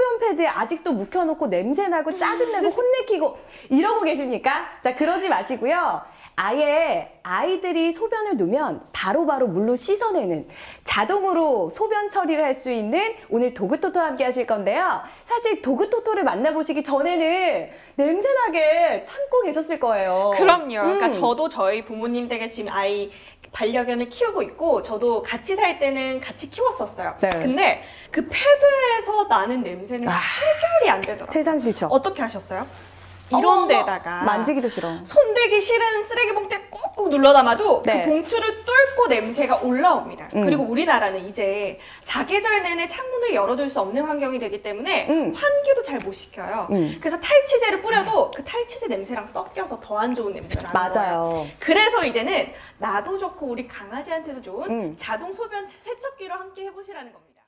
소변 패드에 아직도 묵혀놓고 냄새나고 짜증내고 혼내키고 이러고 계십니까? 자, 그러지 마시고요. 아예 아이들이 소변을 누면 바로 바로 물로 씻어내는 자동으로 소변 처리를 할 수 있는 오늘 도그토토와 함께 하실 건데요. 사실 도그토토를 만나보시기 전에는 냄새나게 참고 계셨을 거예요. 그럼요. 그러니까 음. 저도 저희 부모님 댁에 지금 아이 반려견을 키우고 있고 저도 같이 살 때는 같이 키웠었어요. 네. 근데 그 패드에서 나는 냄새는 아. 해결이 안 되더라고요. 세상 싫죠. 어떻게 하셨어요? 이런. 데다가 만지기도 싫어. 손대기 싫은 쓰레기 봉투에 꾹꾹 눌러 담아도 네. 그 봉투를 뚫고 냄새가 올라옵니다. 음. 그리고 우리나라는 이제 사계절 내내 창문을 열어둘 수 없는 환경이 되기 때문에 음. 환기도 잘 못 시켜요. 음. 그래서 탈취제를 뿌려도 그 탈취제 냄새랑 섞여서 더 안 좋은 냄새가 나는 거예요. 맞아요. 그래서 이제는 나도 좋고 우리 강아지한테도 좋은 음. 자동 소변 세척기로 함께 해보시라는 겁니다.